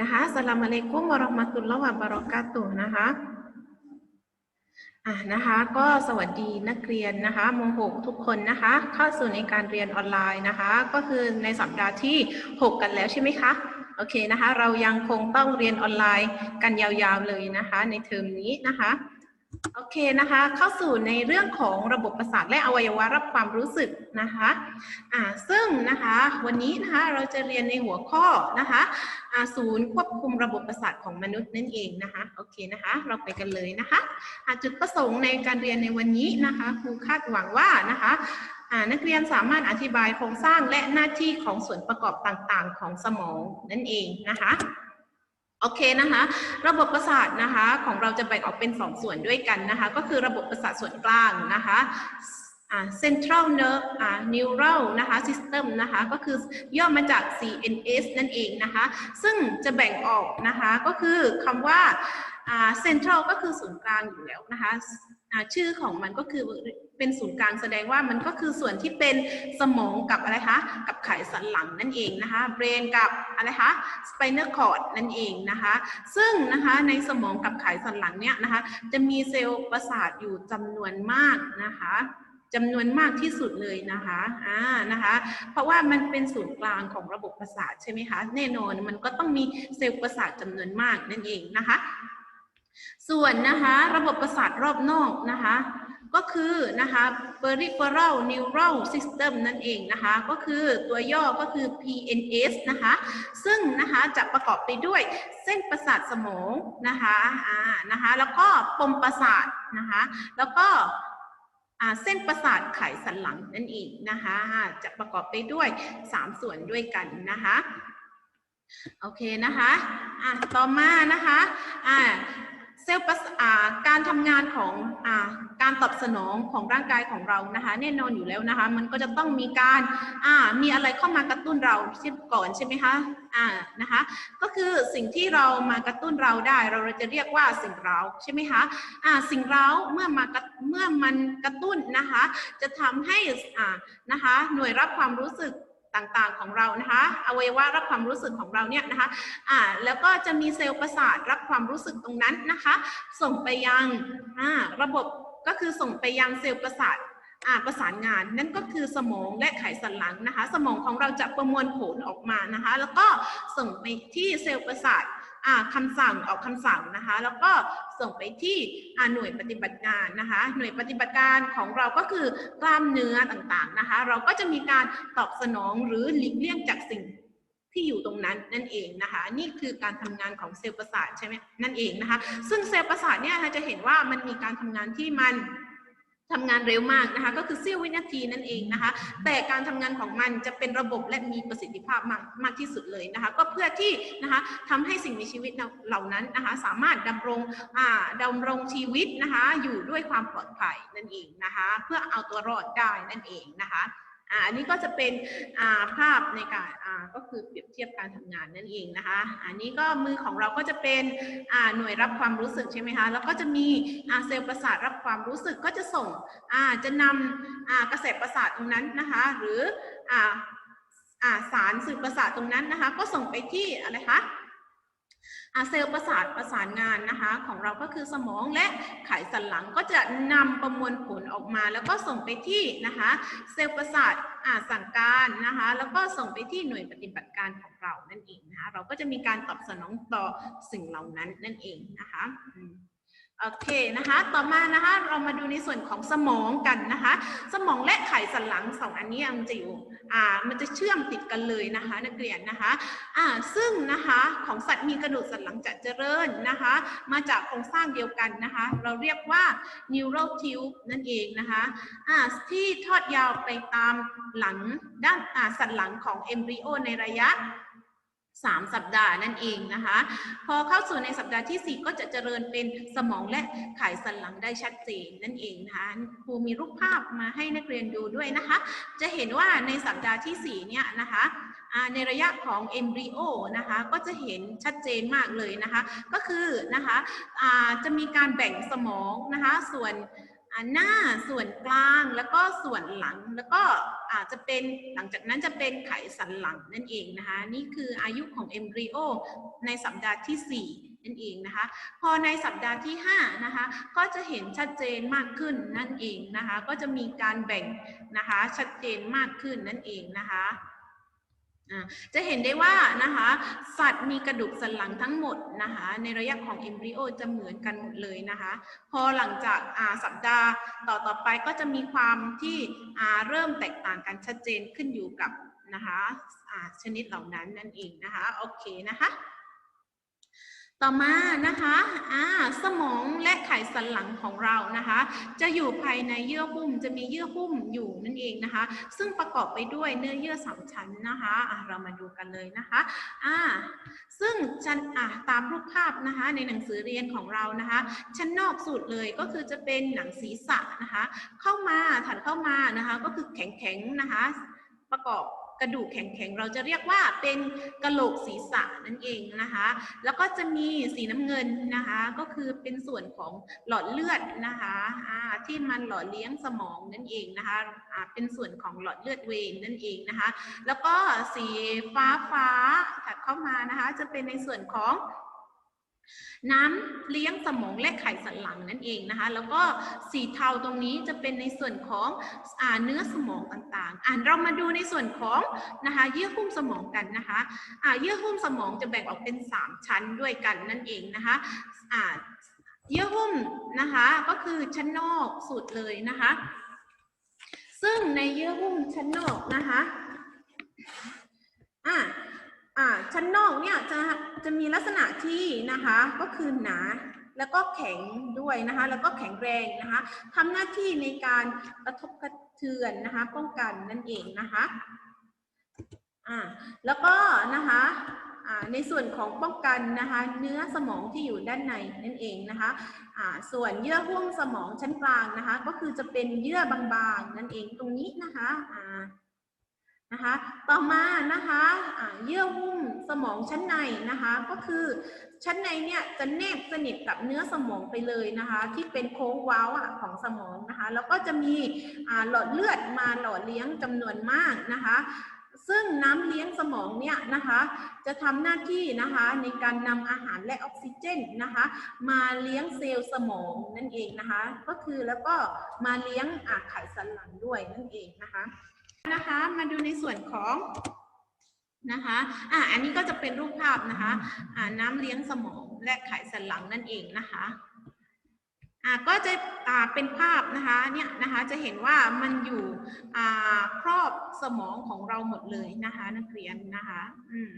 นะคะสลามอะลัยกุมวะรอมะตุลลอฮ์วะบารอกาตุนะคะอะนะคะก็สวัสดีนักเรียนนะคะม .6 ทุกคนนะคะ เข้าสู่ในการเรียนออนไลน์นะคะ ก็คือในสัปดาห์ที่ 6 กันแล้วใช่ไหมคะโอเคนะคะ เรายังคงต้องเรียนออนไลน์กันยาวๆเลยนะคะ ในเทอมนี้นะคะ โอเคนะคะ เข้าสู่ในเรื่องของระบบประสาทและอวัยวะรับความรู้สึกนะคะอ่าซึ่งนะคะวันนี้นะคะเราจะเรียนในหัวข้อนะคะอ่าศูนย์ควบคุมระบบประสาทของมนุษย์นั่นเองนะคะโอเคนะคะเราไปกันเลยนะคะอ่าจุดประสงค์ในการเรียนในวันนี้นะคะครูคาดหวังว่านะคะอ่านักเรียนสามารถอธิบายโครงสร้างและหน้าที่ของส่วนประกอบต่างๆ ของสมองนั่นเองนะคะ โอเคนะคะ ระบบประสาทนะคะของเราจะแบ่งออกเป็นสองส่วนด้วยกันนะคะ ก็คือระบบประสาทส่วนกลางนะคะ central nerve อ่า neural นะคะ system นะคะ ก็คือย่อมาจาก CNS นั่นเองนะคะ ซึ่งจะแบ่งออกนะคะ ก็คือคำว่า central ก็คือศูนย์กลางอยู่แล้วนะคะ ชื่อของมันก็คือเป็นศูนย์กลางแสดงว่ามันก็คือส่วนที่เป็นสมองกับอะไรคะ กับไขสันหลังนั่นเองนะคะ brain กับอะไรคะ spinal cord นั่นเองนะคะ ซึ่งนะคะในสมองกับไขสันหลังเนี่ยนะคะ จะมีเซลล์ประสาทอยู่จำนวนมากนะคะ จำนวนมากที่สุดเลยนะคะอ่านะคะ เพราะว่ามันเป็นศูนย์กลางของระบบประสาทใช่ไหมคะ แน่นอนมันก็ต้องมีเซลล์ประสาทจำนวนมากนั่นเองนะคะ ส่วนนะคะระบบประสาทรอบนอกนะคะก็คือนะคะ peripheral neural system นั่นเองนะคะ ก็คือตัวย่อก็คือ PNS นะคะ ซึ่งนะคะจะประกอบไปด้วยเส้นประสาทสมองนะคะอ่านะคะ แล้วก็ปมประสาทนะคะ แล้วก็ เส้นประสาทไขสันหลังนั่นเองนะคะจะประกอบไปด้วย 3 ส่วนด้วยกันนะคะโอเคนะคะอะต่อมานะคะอ่า เซลล์ประสาการทำงานของอาการตอบสนองของร่างกายของเรานะคะแน่นอนอยู่แล้วนะคะ มันก็จะต้องมีการามีอะไรเข้ามากระตุ้นเราเช่นก่อนใช่ไหมคะนะคะ ก็คือสิ่งที่เรามากระตุ้นเราได้ เราจะเรียกว่าสิ่งเร้าใช่ไหมคะสิ่งเร้าเมื่อมาเมื่อมันกระตุ้นนะคะ จะทำให้นะคะหน่วยรับความรู้สึก ต่างๆของเรานะคะอวัยวะรับความรู้สึกของเราเนี่ยนะคะอ่าแล้วก็จะมีเซลล์ประสาทรับความรู้สึกตรงนั้นนะคะ ส่งไปยังอ่าระบบก็คือส่งไปยังเซลล์ประสาทประสานงานนั่นก็คือสมองและไขสันหลังนะคะ สมองของเราจะประมวลผลออกมานะคะ แล้วก็ส่งไปที่เซลล์ประสาท คำสั่งออกคำสั่งนะคะ แล้วก็ส่งไปที่หน่วยปฏิบัติงานนะคะ หน่วยปฏิบัติการของเราก็คือกล้ามเนื้อต่างๆนะคะ เราก็จะมีการตอบสนองหรือหลีกเลี่ยงจากสิ่งที่อยู่ตรงนั้นนั่นเองนะคะ นี่คือการทำงานของเซลล์ประสาทใช่ไหมนั่นเองนะคะ ซึ่งเซลล์ประสาทเนี่ยเราจะเห็นว่ามันมีการทำงานที่มัน ทำงานเร็วมากนะคะก็คือเสี้ยววินาทีนั่นเองนะคะ แต่การทำงานของมันจะเป็นระบบและมีประสิทธิภาพมากมากที่สุดเลยนะคะ ก็เพื่อที่นะคะทำให้สิ่งมีชีวิตเหล่านั้นนะคะ สามารถดำรงอ่าดำรงชีวิตนะคะ อยู่ด้วยความปลอดภัยนั่นเองนะคะ เพื่อเอาตัวรอดได้นั่นเองนะคะ อ่าอันนี้ก็จะเป็นอ่าภาพในการอ่าก็คือเปรียบเทียบการทำงานนั่นเองนะคะ อันนี้ก็มือของเราก็จะเป็นอ่าหน่วยรับความรู้สึกใช่ไหมคะแล้วก็จะมีอ่าเซลล์ประสาทรับความรู้สึกก็จะส่งอ่าจะนำอ่ากระแสประสาทตรงนั้นนะคะ หรืออ่าสารสื่อประสาทตรงนั้นนะคะ ก็ส่งไปที่อะไรคะ เซลล์ประสาทประสานงานนะคะของเราก็คือสมองและไขสันหลังก็จะนำประมวลผลออกมา แล้วก็ส่งไปที่นะคะเซลล์ประสาทอาสั่งการนะคะแล้วก็ส่งไปที่หน่วยปฏิบัติการของเรานั่นเองนะคะเราก็จะมีการตอบสนองต่อสิ่งเหล่านั้นนั่นเองนะคะ โอเคนะคะ ต่อมานะคะเรามาดูในส่วนของสมองกันนะคะ สมองและไขสันหลังสองอันนี้มันจะอยู่อ่ามันจะเชื่อมติดกันเลยนะคะ นักเรียนนะคะอ่าซึ่งนะคะของสัตว์มีกระดูกสันหลังจะเจริญนะคะ มาจากโครงสร้างเดียวกันนะคะ เราเรียกว่า neural tube นั่นเองนะคะอ่าที่ทอดยาวไปตามหลังด้านอ่าสันหลังของเอมบริโอในระยะ 3 สัปดาห์นั่นเองนะคะ พอเข้าสู่ในสัปดาห์ที่ 4 ก็จะเจริญเป็นสมองและไขสันหลังได้ชัดเจนนั่นเองนะคะครูมีรูปภาพมาให้นักเรียนดูด้วยนะคะ จะเห็นว่าในสัปดาห์ที่ 4 เนี่ยนะคะในระยะของเอมบริโอนะคะก็จะเห็นชัดเจนมากเลยนะคะ ก็คือนะคะจะมีการแบ่งสมองนะคะส่วน หน้าส่วนกลางแล้วก็ส่วนหลังแล้วก็อาจจะเป็นหลังจากนั้นจะเป็นไขสันหลังนั่นเองนะคะนี่คืออายุของเอมบริโอในสัปดาห์ที่ 4 นั่นเองนะคะ พอในสัปดาห์ที่5นะคะก็จะเห็นชัดเจนมากขึ้นนั่นเองนะคะ ก็จะมีการแบ่งนะคะชัดเจนมากขึ้นนั่นเองนะคะ จะเห็นได้ว่านะคะสัตว์มีกระดูกสันหลังทั้งหมดนะคะในระยะของเอมบริโอจะเหมือนกันหมดเลยนะคะพอหลังจากสัปดาห์ต่อต่อไปก็จะมีความที่เริ่มแตกต่างกันชัดเจนขึ้นอยู่กับนะคะชนิดเหล่านั้นนั่นเองนะคะโอเคนะคะ ต่อมานะคะอ่าสมองและไขสันหลังของเรานะคะ จะอยู่ภายในเยื่อหุ้ม จะมีเยื่อหุ้มอยู่นั่นเองนะคะ ซึ่งประกอบไปด้วยเนื้อเยื่อสามชั้นนะคะอะเรามาดูกันเลยนะคะอ่าซึ่งชั้นอะตามรูปภาพนะคะ ในหนังสือเรียนของเรานะคะ ชั้นนอกสุดเลยก็คือจะเป็นหนังศีรษะนะคะ เข้ามาถัดเข้ามานะคะ ก็คือแข็งๆนะคะ ประกอบ กระดูกแข็งๆ เราจะเรียกว่าเป็นกระโหลกศีรษะนั่นเองนะคะ แล้วก็จะมีสีน้ำเงินนะคะ ก็คือเป็นส่วนของหลอดเลือดนะคะที่มันหล่อเลี้ยงสมองนั่นเองนะคะะเป็นส่วนของหลอดเลือดเวงนั่นเองนะคะ แล้วก็สีฟ้าฟ้าๆถัดเข้ามานะคะ จะเป็นในส่วนของ น้ำเลี้ยงสมองและไขสันหลังนั่นเองนะคะ แล้วก็สีเทาตรงนี้จะเป็นในส่วนของอเนื้อสมองต่างๆ อ่านเรามาดูในส่วนของนะคะเยื่อหุ้มสมองกันนะคะเยื่อหุ้มสมองจะแบ่งออกเป็น 3 ชั้นด้วยกันนั่นเองนะคะเยื่อหุ้มนะคะก็คือชั้นนอกสุดเลยนะคะ ซึ่งในเยื่อหุ้มชั้นนอกนะคะ อ่าชั้นนอกเนี่ยจะจะมีลักษณะที่นะคะก็คือหนาแล้วก็แข็งด้วยนะคะแล้วก็แข็งแรงนะคะทำหน้าที่ในการกระทบกระเทือนนะคะป้องกันนั่นเองนะคะอ่าแล้วก็นะคะอ่าในส่วนของป้องกันนะคะเนื้อสมองที่อยู่ด้านในนั่นเองนะคะอ่าส่วนเยื่อหุ้มสมองชั้นกลางนะคะ ก็คือจะเป็นเยื่อบางๆนั่นเองตรงนี้นะคะอ่า นะคะ ต่อมานะคะอ่าเยื่อหุ้มสมองชั้นในนะคะ ก็คือชั้นในเนี่ยจะแนบสนิทกับเนื้อสมองไปเลยนะคะ ที่เป็นโค้งเว้าอะของสมองนะคะ แล้วก็จะมีหลอดเลือดมาหล่อเลี้ยงจำนวนมากนะคะซึ่งน้ำเลี้ยงสมองเนี่ยนะคะ จะทำหน้าที่นะคะในการนำอาหารและออกซิเจนนะคะ มาเลี้ยงเซลล์สมองนั่นเองนะคะ ก็คือแล้วก็มาเลี้ยงอาไขสันหลังด้วยนั่นเองนะคะ นะคะ มาดูในส่วนของนะคะ อ่าอันนี้ก็จะเป็นรูปภาพนะคะ อ่าน้ำเลี้ยงสมองและไขสันหลังนั่นเองนะคะ อ่าก็จะอ่าเป็นภาพนะคะ เนี่ยนะคะ จะเห็นว่ามันอยู่อ่าครอบสมองของเราหมดเลยนะคะ นักเรียนนะคะ อืม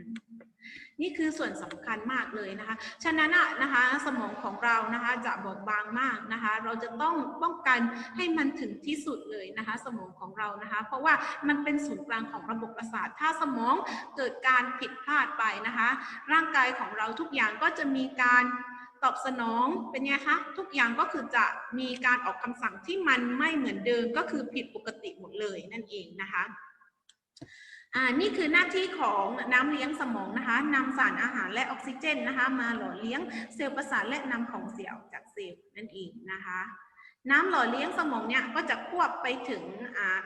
นี่คือส่วนสำคัญมากเลยนะคะ ฉะนั้นอะนะคะสมองของเรานะคะจะบอบบางมากนะคะ เราจะต้องป้องกันให้มันถึงที่สุดเลยนะคะ สมองของเรานะคะ เพราะว่ามันเป็นศูนย์กลางของระบบประสาท ถ้าสมองเกิดการผิดพลาดไปนะคะ ร่างกายของเราทุกอย่างก็จะมีการตอบสนองเป็นไงคะทุกอย่างก็คือจะมีการออกคำสั่งที่มันไม่เหมือนเดิมก็คือผิดปกติหมดเลยนั่นเองนะคะ อ่านี่คือหน้าที่ของน้ำเลี้ยงสมองนะคะนำสารอาหารและออกซิเจนนะคะ มาหล่อเลี้ยงเซลล์ประสาทและนำของเสียออกจากเซลล์นั่นเองนะคะน้ำหล่อเลี้ยงสมองเนี่ยก็จะควบไปถึง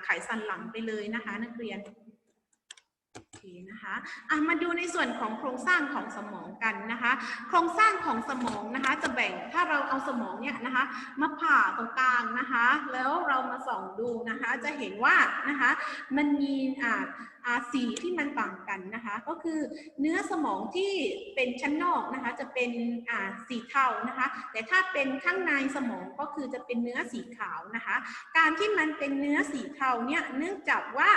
ไขสันหลังไปเลยนะคะ นักเรียน เคนะคะอะมาดูในส่วนของโครงสร้างของสมองกันนะคะ โครงสร้างของสมองนะคะจะแบ่งถ้าเราเอาสมองเนี่ยนะคะ มาผ่าตรงกลางนะคะ แล้วเรามาส่องดูนะคะ จะเห็นว่านะคะมันมีอ่าอ่าสีที่มันต่างกันนะคะ ก็คือเนื้อสมองที่เป็นชั้นนอกนะคะ จะเป็นอ่าสีเทานะคะ แต่ถ้าเป็นข้างในสมองก็คือจะเป็นเนื้อสีขาวนะคะ การที่มันเป็นเนื้อสีเทาเนี่ยเนื่องจากว่า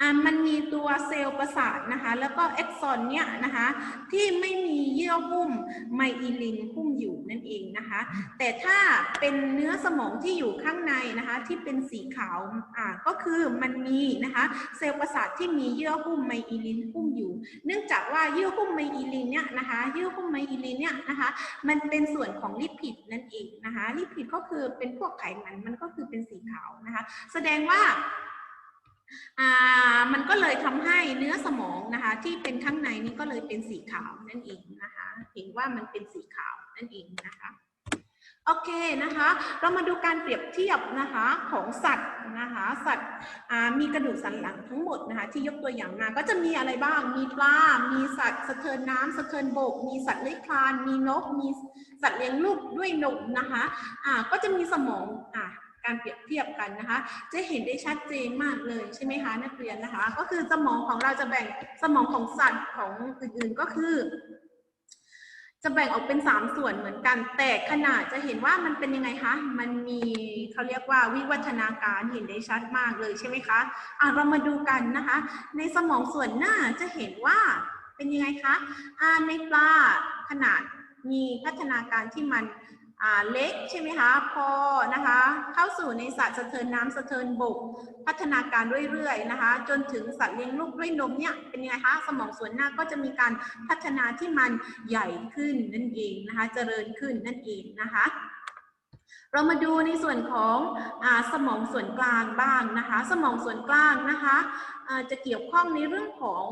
อ่ามันมีตัวเซลล์ประสาทนะคะ แล้วก็เอ็กซอนเนี่ยนะคะที่ไม่มีเยื่อหุ้มไมอิลินหุ้มอยู่นั่นเองนะคะ แต่ถ้าเป็นเนื้อสมองที่อยู่ข้างในนะคะที่เป็นสีขาวอ่าก็คือมันมีนะคะเซลล์ประสาทที่มีเยื่อหุ้มไมอิลินหุ้มอยู่ เนื่องจากว่าเยื่อหุ้มไมอิลินเนี่ยนะคะเยื่อหุ้มไมอิลินเนี่ยนะคะมันเป็นส่วนของลิปิดนั่นเองนะคะลิปิดก็คือเป็นพวกไขมันมันก็คือเป็นสีขาวนะคะ แสดงว่า มันก็เลยทำให้เนื้อสมองนะคะที่เป็นข้างในนี้ก็เลยเป็นสีขาวนั่นเองนะคะเห็นว่ามันเป็นสีขาวนั่นเองนะคะโอเคนะคะ เรามาดูการเปรียบเทียบนะคะของสัตว์นะคะสัตว์มีกระดูกสันหลังทั้งหมดนะคะที่ยกตัวอย่างมาก็จะมีอะไรบ้าง มีปลา มีสัตว์สะเทินน้ำสะเทินบก มีสัตว์เลื้อยคลาน มีนก มีสัตว์เลี้ยงลูกด้วยนมนะคะอ่าก็จะมีสมองอ่า การเปรียบเทียบกันนะคะ จะเห็นได้ชัดเจนมากเลยใช่ไหมคะนักเรียนนะคะ ก็คือสมองของเราจะแบ่งสมองของสัตว์ของอื่นๆก็คือ จะแบ่งออกเป็น 3 ส่วนเหมือนกัน แต่ขนาดจะเห็นว่ามันเป็นยังไงคะ มันมีเขาเรียกว่าวิวัฒนาการเห็นได้ชัดมากเลยใช่ไหมคะอะเรามาดูกันนะคะ ในสมองส่วนหน้าจะเห็นว่าเป็นยังไงคะอ่าในปลาขนาดมีพัฒนาการที่มัน เล็กใช่ไหมคะพอนะคะเข้าสู่ในสัตว์สะเทินน้ำสะเทินบก พัฒนาการเรื่อยๆนะคะ จนถึงสัตว์เลี้ยงลูกด้วยนมเนี่ยเป็นยังไงคะสมองส่วนหน้าก็จะมีการพัฒนาที่มันใหญ่ขึ้นนั่นเองนะคะเจริญขึ้นนั่นเองนะคะเรามาดูในส่วนของอสมองส่วนกลางบ้างนะคะ สมองส่วนกลางนะคะอ่าจะเกี่ยวข้องในเรื่องของ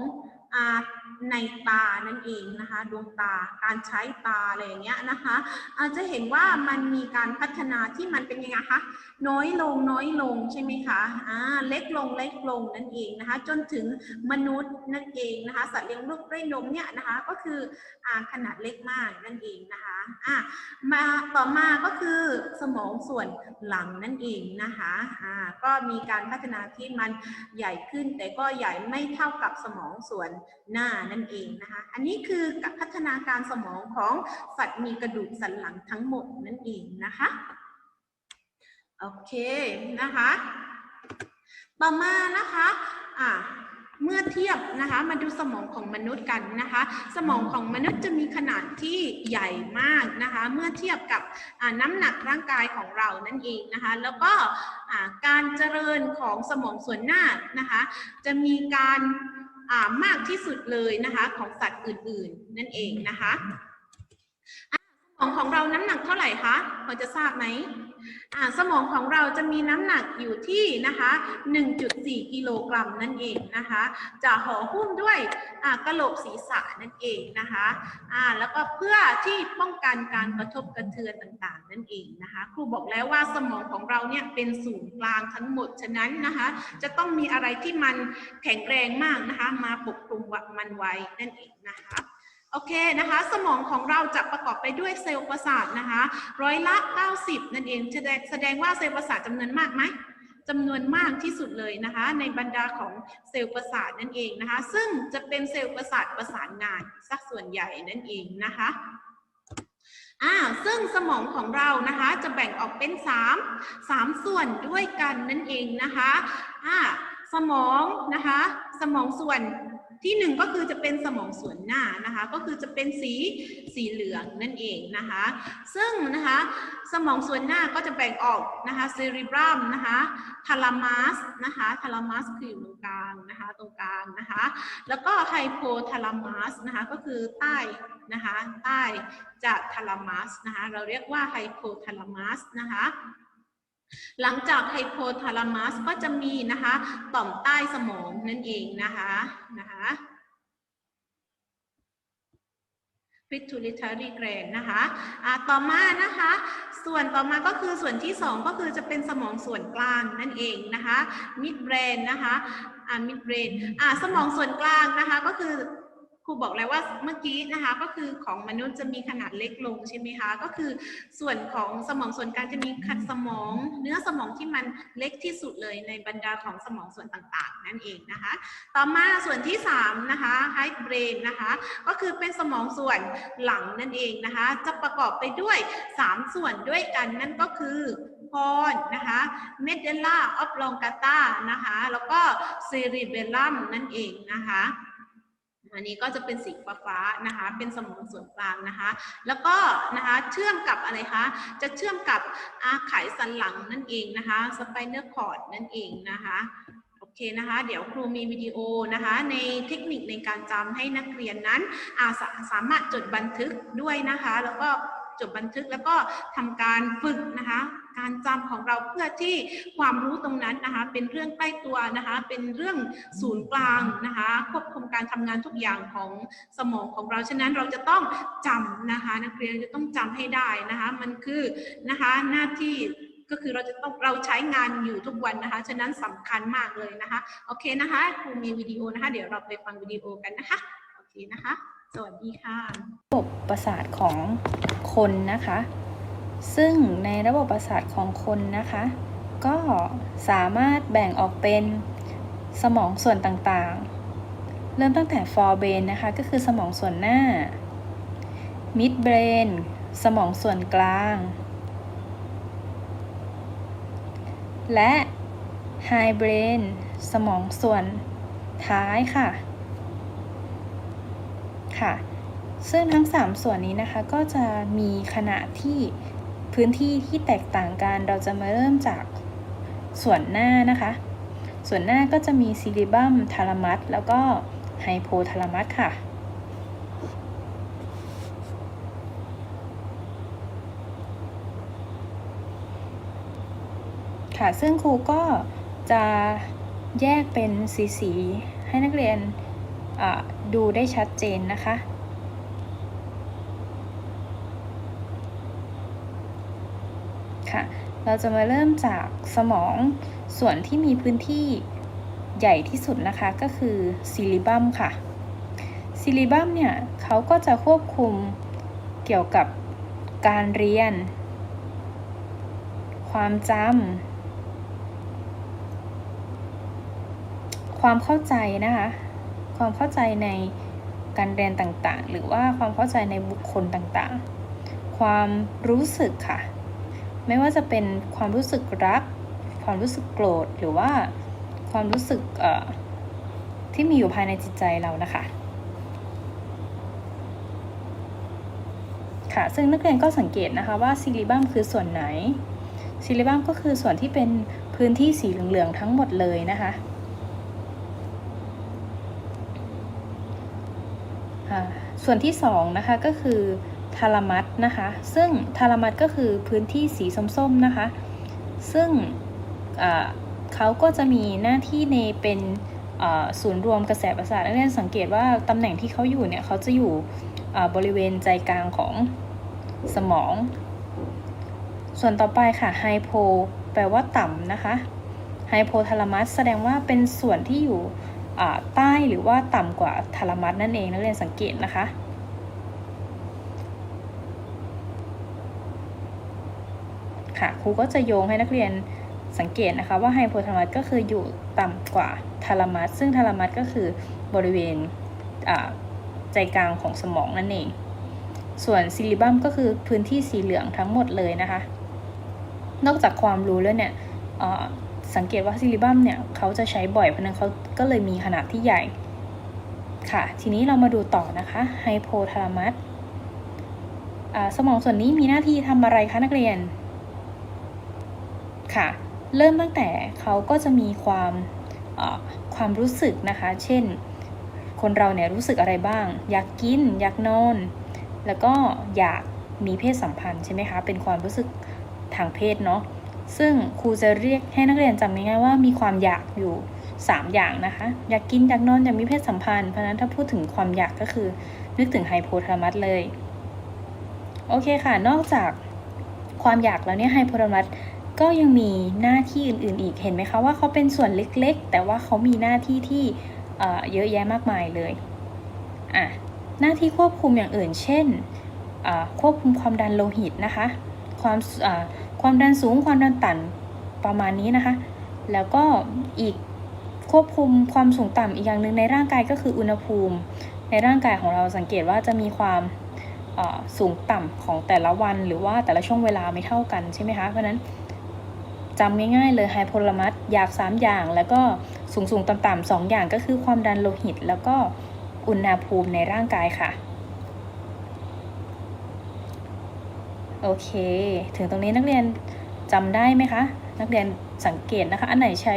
ในตานั่นเองนะคะ ดวงตาการใช้ตาอะไรอย่างเงี้ยนะคะอาจจะเห็นว่ามันมีการพัฒนาที่มันเป็นยังไงคะน้อยลงน้อยลงใช่ไหมคะอ่าเล็กลงเล็กลงนั่นเองนะคะ จนถึงมนุษย์นั่นเองนะคะ สัตว์เลี้ยงลูกด้วยนมเนี่ยนะคะก็คืออ่าขนาดเล็กมากนั่นเองนะคะอ่ามาต่อมาก็คือสมองส่วนหลังนั่นเองนะคะอ่าก็มีการพัฒนาที่มันใหญ่ขึ้น แต่ก็ใหญ่ไม่เท่ากับสมองส่วนหน้านั่นเองนะคะ อันนี้คือพัฒนาการสมองของสัตว์มีกระดูกสันหลังทั้งหมดนั่นเองนะคะ โอเคนะคะ ต่อมานะคะอ่าเมื่อเทียบนะคะมาดูสมองของมนุษย์กันนะคะ สมองของมนุษย์จะมีขนาดที่ใหญ่มากนะคะ เมื่อเทียบกับน้ำหนักร่างกายของเรานั่นเองนะคะ แล้วก็การเจริญของสมองส่วนหน้านะคะ จะมีการ มากที่สุดเลยนะคะของสัตว์อื่นๆ นั่นเองนะคะสมองของเราน้ำหนักเท่าไหร่คะพอจะทราบไหม สมองของเราจะมีน้ำหนักอยู่ที่นะคะ 1.4 กิโลกรัมนั่นเองนะคะ จะห่อหุ้มด้วยกระโหลกศีรษะนั่นเองนะคะแล้วก็เพื่อที่ป้องกันการกระทบกระเทือนต่างๆ นั่นเองนะคะ ครูบอกแล้วว่าสมองของเราเนี่ยเป็นศูนย์กลางทั้งหมด ฉะนั้นนะคะ จะต้องมีอะไรที่มันแข็งแรงมากนะคะ มาปกคลุมมันไว้นั่นเองนะคะ โอเคนะคะ สมองของเราจะประกอบไปด้วยเซลล์ประสาทนะคะร้อยละ 90 นั่นเองแสดงแสดงว่าเซลล์ประสาทจำนวนมากไหมจำนวนมากที่สุดเลยนะคะ ในบรรดาของเซลล์ประสาทนั่นเองนะคะ ซึ่งจะเป็นเซลล์ประสาทประสานงานสักส่วนใหญ่นั่นเองนะคะอ่าซึ่งสมองของเรานะคะจะแบ่งออกเป็น 3 3 ส่วนด้วยกันนั่นเองนะคะอ่าสมองนะคะ สมองส่วน ที่หนึ่งก็คือจะเป็นสมองส่วนหน้านะคะ ก็คือจะเป็นสีสีเหลืองนั่นเองนะคะ ซึ่งนะคะสมองส่วนหน้าก็จะแบ่งออกนะคะเซริบรัมนะคะทาลามัสนะคะทาลามัสคืออยู่ตรงกลางนะคะตรงกลางนะคะ แล้วก็ไฮโพทาลามัสนะคะก็คือใต้นะคะใต้จากทาลามัสนะคะเราเรียกว่าไฮโพทาลามัสนะคะ หลังจากไฮโพทาลามัสก็จะมีนะคะต่อมใต้สมองนั่นเองนะคะนะคะ pituitary gland นะคะอ่าต่อมานะคะ ส่วนต่อมาก็คือส่วนที่สองก็คือจะเป็นสมองส่วนกลางนั่นเองนะคะ mid brain นะคะอ่า mid brain อ่าสมองส่วนกลางนะคะก็คือ รูบอกแล้วว่าเมื่อกี้นะคะก็คือของมนุษย์จะมีขนาดเล็กลงใช่ไหมคะก็คือส่วนของสมองส่วนกลางจะมีขัดสมอง เนื้อสมองที่มันเล็กที่สุดเลยในบรรดาของสมองส่วนต่างๆ นั่นเองนะคะ ต่อมาส่วนที่สามนะคะ high brain นะคะก็คือเป็นสมองส่วนหลังนั่นเองนะคะ จะประกอบไปด้วย 3 ส่วนด้วยกันนั่นก็คือพอนนะคะ medulla oblongata นะคะแล้วก็ cerebellum นั่นเองนะคะ อันนี้ก็จะเป็นสีฟ้าๆนะคะ เป็นสมองส่วนกลางนะคะ แล้วก็นะคะเชื่อมกับอะไรคะ จะเชื่อมกับอาไขสันหลังนั่นเองนะคะ spinal cord นั่นเองนะคะโอเคนะคะ เดี๋ยวครูมีวิดีโอนะคะ ในเทคนิคในการจำให้นักเรียนนั้นอาสาสามารถจดบันทึกด้วยนะคะ แล้วก็จดบันทึกแล้วก็ทำการฝึกนะคะ การจำของเราเพื่อที่ความรู้ตรงนั้นนะคะเป็นเรื่องใกล้ตัวนะคะเป็นเรื่องศูนย์กลางนะคะควบคุมการทำงานทุกอย่างของสมองของเราฉะนั้นเราจะต้องจำนะคะนักเรียนจะต้องจำให้ได้นะคะมันคือนะคะหน้าที่ก็คือเราจะต้องเราใช้งานอยู่ทุกวันนะคะ ฉะนั้นสำคัญมากเลยนะคะ โอเคนะคะครูมีวิดีโอนะคะ เดี๋ยวเราไปฟังวิดีโอกันนะคะ โอเคนะคะ สวัสดีค่ะระบบประสาทของคนนะคะ ซึ่งในระบบประสาทของคนนะคะ ก็สามารถแบ่งออกเป็นสมองส่วนต่างๆ เริ่มตั้งแต่ forebrain นะคะ ก็คือสมองส่วนหน้า midbrain สมองส่วนกลาง และ hindbrain สมองส่วนท้ายค่ะ ค่ะ ซึ่งทั้ง 3 ส่วนนี้นะคะ ก็จะมีขนาดที่ พื้นที่ที่แตกต่างกันเราจะมาเริ่มจากส่วนหน้านะคะ ส่วนหน้าก็จะมีซิลิบัมทาลามัสแล้วก็ไฮโพทาลามัสค่ะค่ะ ซึ่งครูก็จะแยกเป็นสี ๆ ให้นักเรียนดูได้ชัดเจนนะคะ ค่ะ เราจะมาเริ่มจากสมองส่วนที่มีพื้นที่ใหญ่ที่สุดนะคะก็คือซิลิบัมค่ะซิลิบัมเนี่ยเขาก็จะควบคุมเกี่ยวกับการเรียน ความจำความเข้าใจนะคะความเข้าใจในการเรียนต่างๆ หรือว่าความเข้าใจในบุคคลต่างๆ ความรู้สึกค่ะ ไม่ว่าจะเป็นความรู้สึกรัก ความรู้สึกโกรธ หรือว่าความรู้สึกที่มีอยู่ภายในจิตใจเรานะคะ ค่ะ ซึ่งนักเรียนก็สังเกตนะคะว่าซิลิบัมคือส่วนไหน ซิลิบัมก็คือส่วนที่เป็นพื้นที่สีเหลืองๆทั้งหมดเลยนะคะอ่าส่วนที่สองนะคะก็คือ ทาลามัสนะคะ ซึ่งทาลามัสก็คือพื้นที่สีส้มๆนะคะ ซึ่งเขาก็จะมีหน้าที่ในเป็นศูนย์รวมกระแสประสาทนักเรียนสังเกตว่าตำแหน่งที่เขาอยู่เนี่ยเขาจะอยู่บริเวณใจกลางของสมอง ส่วนต่อไปค่ะไฮโพแปลว่าต่ำนะคะไฮโพทาลามัสแสดงว่าเป็นส่วนที่อยู่ใต้หรือว่าต่ำกว่าทาลามัสนั่นเองนักเรียนสังเกตนะคะ ครูก็จะโยงให้นักเรียนสังเกตนะคะ ว่าไฮโพทาลามัสก็คืออยู่ต่ำกว่าทาลามัสซึ่งทาลามัสก็คือบริเวณใจกลางของสมองนั่นเอง ส่วนซิลิบัมก็คือพื้นที่สีเหลืองทั้งหมดเลยนะคะ นอกจากความรู้แล้วเนี่ยสังเกตว่าซิลิบัมเนี่ยเขาจะใช้บ่อยเพราะนั้นเขาก็เลยมีขนาดที่ใหญ่ค่ะ ทีนี้เรามาดูต่อนะคะไฮโพทาลามัสสมองส่วนนี้มีหน้าที่ทำอะไรคะนักเรียน ค่ะ เริ่มตั้งแต่เขาก็จะมีความความรู้สึกนะคะ เช่น คนเราเนี่ยรู้สึกอะไรบ้าง อยากกิน อยากนอน แล้วก็อยากมีเพศสัมพันธ์ใช่ไหมคะ เป็นความรู้สึกทางเพศเนาะ ซึ่งครูจะเรียกให้นักเรียนจำง่ายๆว่ามีความอยากอยู่ 3 อย่างนะคะ อยากกิน อยากนอน อยากมีเพศสัมพันธ์ เพราะนั้นถ้าพูดถึงความอยากก็คือนึกถึงไฮโพทาลามัสเลย โอเคค่ะ นอกจากความอยากแล้วเนี่ยไฮโพทาลามัส ก็ยังมีหน้าที่อื่นๆอีกเห็นไหมคะว่าเขาเป็นส่วนเล็กๆ แต่ว่าเขามีหน้าที่ที่เยอะแยะมากมายเลยอะหน้าที่ควบคุมอย่างอื่น เช่นควบคุมความดันโลหิตนะคะ ความความดันสูงความดันต่ำประมาณนี้นะคะ แล้วก็อีกควบคุมความสูงต่ำอีกอย่างหนึ่งในร่างกายก็คืออุณหภูมิ ในร่างกายของเราสังเกตว่าจะมีความสูงต่ำของแต่ละวันหรือว่าแต่ละช่วงเวลาไม่เท่ากันใช่ไหมคะเพราะนั้น จำง่ายๆเลยไฮโพลามัสอยาก 3 อย่าง แล้วก็สูงสูงต่ำๆสองอย่างก็คือความดันโลหิต แล้วก็อุณหภูมิในร่างกายค่ะ โอเค ถึงตรงนี้นักเรียนจำได้ไหมคะ นักเรียนสังเกตนะคะ อันไหนใช้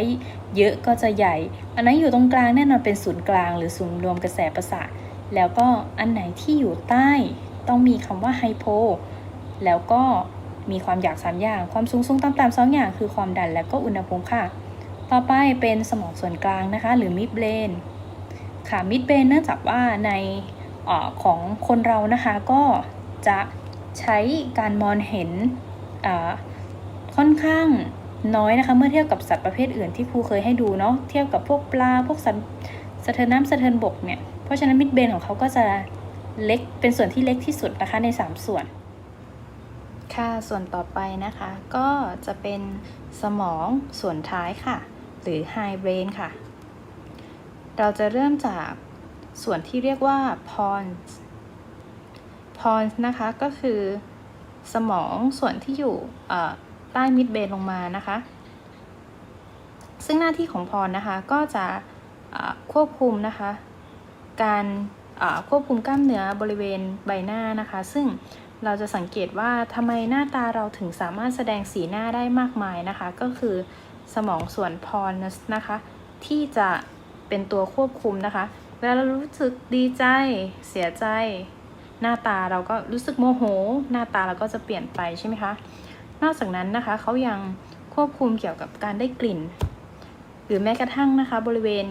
เยอะก็จะใหญ่ อันไหนอยู่ตรงกลางแน่นอนเป็นศูนย์กลาง หรือศูนย์รวมกระแสประสาทแล้วก็อันไหนที่อยู่ใต้ต้องมีคำว่าไฮโพแล้วก็ มีความอยากสามอย่าง ความสูงสูงต่ำต่ำสองอย่าง คือความดันและก็อุณหภูมิค่ะ ต่อไปเป็นสมองส่วนกลางนะคะ หรือมิดเบรนค่ะมิดเบรนเนื่องจากว่าในออของคนเรานะคะก็จะใช้การมองเห็นอ่าค่อนข้างน้อยนะคะเมื่อเทียบกับสัตว์ประเภทอื่นที่ครูเคยให้ดูเนาะเทียบกับพวกปลาพวกสัตว์สะเทินน้ำสะเทินบกเนี่ยเพราะฉะนั้นมิดเบนของเขาก็จะเล็กเป็นส่วนที่เล็กที่สุดนะคะใน 3 ส่วน ค่ะ ส่วนต่อไปนะคะ ก็จะเป็นสมองส่วนท้ายค่ะ หรือ high brain ค่ะ เราจะเริ่มจากส่วนที่เรียกว่า pons pons นะคะก็คือสมองส่วนที่อยู่ใต้ mid brain ลงมานะคะ ซึ่งหน้าที่ของพรนะคะก็จะควบคุมนะคะ การควบคุมกล้ามเนื้อบริเวณใบหน้านะคะ ซึ่ง เราจะสังเกตว่าทำไมหน้าตาเราถึงสามารถแสดงสีหน้าได้มากมายนะคะ ก็คือสมองส่วนพรนะคะ ที่จะเป็นตัวควบคุมนะคะ เวลาเรารู้สึกดีใจ เสียใจ หน้าตาเราก็รู้สึกโมโห หน้าตาเราก็จะเปลี่ยนไปใช่ไหมคะ นอกจากนั้นนะคะเขายังควบคุมเกี่ยวกับการได้กลิ่น หรือแม้กระทั่งนะคะ บริเวณ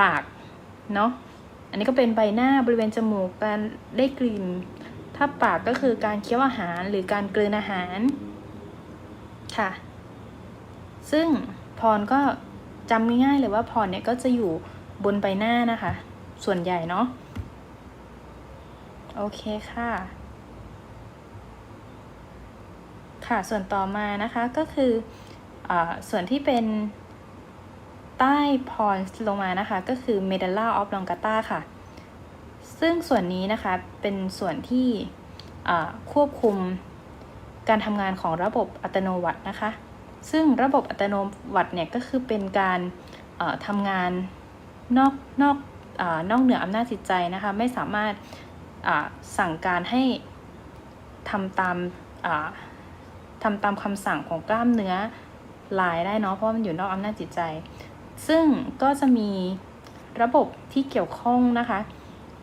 ปากเนาะอันนี้ก็เป็นใบหน้าบริเวณจมูกการได้กลิ่น ถ้าปากก็คือการเคี้ยวอาหารหรือการกลืนอาหารค่ะ ซึ่งพรก็จำง่ายๆเลยว่าพรเนี่ยก็จะอยู่บนใบหน้านะคะ ส่วนใหญ่เนาะโอเคค่ะ ค่ะส่วนต่อมานะคะก็คืออส่วนที่เป็นใต้พรลงมานะคะ ก็คือ medulla oblongata ค่ะ ซึ่งส่วนนี้นะคะเป็นส่วนที่ควบคุมการทำงานของระบบอัตโนมัตินะคะ ซึ่งระบบอัตโนมัติเนี่ยก็คือเป็นการทำงานนอกนอกอนอกเหนืออำนาจจิตใจนะคะ ไม่สามารถสั่งการให้ทำตามทำตามคำสั่งของกล้ามเนื้อลายได้เนาะเพราะมันอยู่นอกอำนาจจิตใจ ซึ่งก็จะมีระบบที่เกี่ยวข้องนะคะ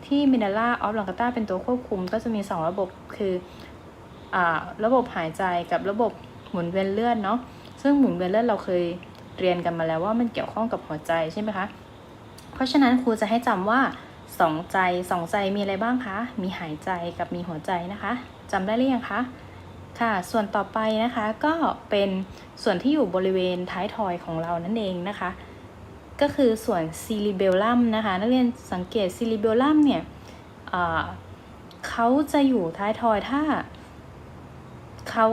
ที่มินาล่าออฟลังกาตาเป็นตัวควบคุมก็จะมี 2 ระบบคืออระบบหายใจกับระบบหมุนเวียนเลือดเนาะซึ่งหมุนเวียนเลือดเราเคยเรียนกันมาแล้วว่ามันเกี่ยวข้องกับหัวใจใช่ไหมคะ เพราะฉะนั้นครูจะให้จำว่าสองใจสองใจมีอะไรบ้างคะ มีหายใจกับมีหัวใจนะคะจำได้หรือยังคะค่ะ ส่วนต่อไปนะคะก็เป็นส่วนที่อยู่บริเวณท้ายทอยของเรานั่นเองนะคะ ก็คือส่วนซีลิเบลลัมนะคะ นักเรียนสังเกตซีลิเบลลัมเนี่ยเขาจะอยู่ท้ายทอยถ้าเขา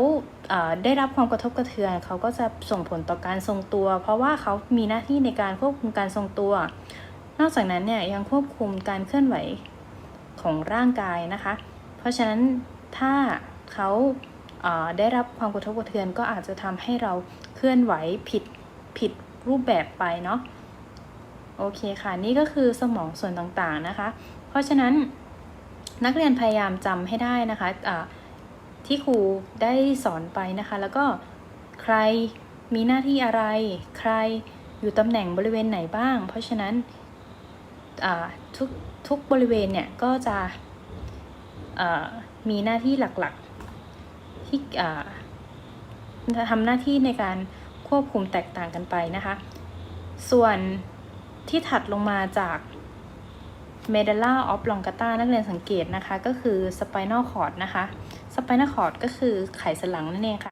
ได้รับความกระทบกระเทือนเขาก็จะส่งผลต่อการทรงตัว เพราะว่าเขามีหน้าที่ในการควบคุมการทรงตัว นอกจากนั้นเนี่ยยังควบคุมการเคลื่อนไหวของร่างกายนะคะ เพราะฉะนั้นถ้าเขาอ่าได้รับความกระทบกระเทือนก็อาจจะทำให้เราเคลื่อนไหวผิดผิดรูปแบบไปเนาะ โอเคค่ะ นี่ก็คือสมองส่วนต่างๆนะคะ เพราะฉะนั้นนักเรียนพยายามจำให้ได้นะคะะที่ครูได้สอนไปนะคะ แล้วก็ใครมีหน้าที่อะไร ใครอยู่ตำแหน่งบริเวณไหนบ้าง เพราะฉะนั้นทุกทุกบริเวณเนี่ยก็จะมีหน้าที่หลักๆที่ทำหน้าที่ในการควบคุมแตกต่างกันไปนะคะ ส่วน ที่ถัดลงมาจาก medulla oblongata นักเรียนสังเกตนะคะ ก็คือ spinal cord นะคะ spinal cord ก็คือไขสันหลังนั่นเองค่ะ